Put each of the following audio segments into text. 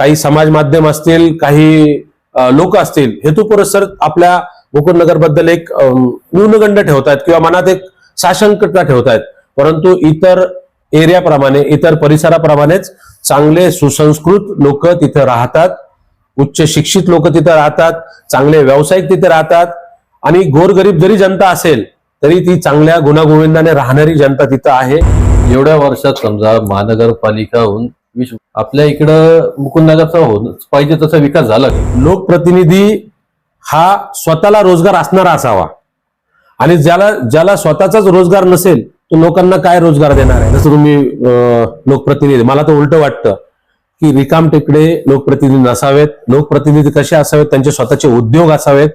काही समाज माध्यम असतील काही लोक असतील हेतुपुरस्सर आपल्या गोकुळनगरबद्दल एक न्यूनगंड ठेवतायत किंवा मनात एक साशंकता ठेवतायत. परंतु इतर एरियाप्रमाणे इतर परिसराप्रमाणेच चांगले सुसंस्कृत लोक तिथे राहतात उच्च शिक्षित लोक तिथे राहतात चांगले व्यावसायिक तिथे राहतात आणि गोरगरीब जरी जनता असेल तरी ती चांगल्या गुणागोविंदाने राहणारी जनता तिथं आहे. एवढ्या वर्षात समजा महानगरपालिकाहून आपल्या इकडं मुकुंदनगरचा होऊन पाहिजे तसा विकास झाला. लोकप्रतिनिधी हा स्वतःला रोजगार असणारा असावा. आणि ज्याला ज्याला स्वतःचाच रोजगार नसेल तो लोकांना काय रोजगार देणार आहे? जसं तुम्ही लोकप्रतिनिधी मला तर उलट वाटतं की रिकाम टेकडे लोकप्रतिनिधी नसावेत. लोकप्रतिनिधी कसे असावेत? त्यांचे स्वतःचे उद्योग असावेत.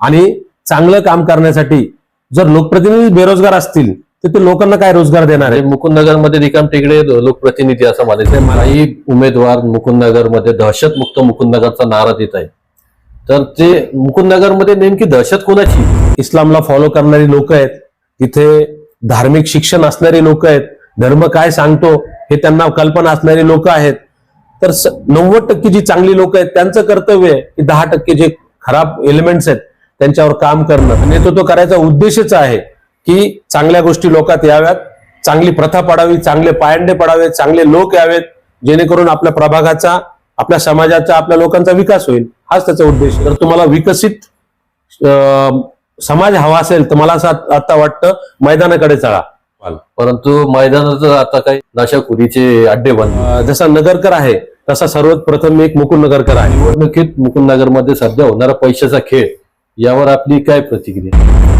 आणि चांगलं काम करण्यासाठी जर लोकप्रतिनिधी बेरोजगार असतील तर ते लोकांना काय रोजगार देणार आहे मुकुंदनगरमध्ये रिकाम टेकडे लोकप्रतिनिधी असं म्हणायचं काही उमेदवार मुकुंदनगरमध्ये दहशतमुक्त मुकुंदनगरचा नारा देत आहे तर ते मुकुंदनगरमध्ये नेमकी दहशत कोणाची? इस्लामला फॉलो करणारी लोक आहेत. तिथे धार्मिक शिक्षण असणारी लोक आहेत. धर्म काय सांगतो हे त्यांना कल्पना असणारी लोक आहेत. तर नव्वद टक्के जी चांगली लोक आहेत त्यांचं कर्तव्य आहे की दहा टक्के जे खराब एलिमेंट्स आहेत त्यांच्यावर काम करणं. नेतृत्व करायचा उद्देशच आहे. की चांगल्या गोष्टी लोकात याव्यात. चांगली प्रथा पडावी चांगले पायंडे पडावेत चांगले लोक यावेत. जेणेकरून आपल्या प्रभागाचा आपल्या समाजाचा आपल्या लोकांचा विकास होईल. हाच त्याचा उद्देश. जर तुम्हाला विकसित समाज हवा असेल तर मला असं आत- वाटतं मैदानाकडे चला. परंतु मैदानाचं आता काही नशाखोरीचे अड्डे अं, जसा नगरकर आहे तसा सर्वात प्रथम एक मुकुंद नगरकर आहे. निवडणुकीत मुकुंदनगरमध्ये सध्या होणारा पैशाचा खेळ यावर आपली काय प्रतिक्रिया?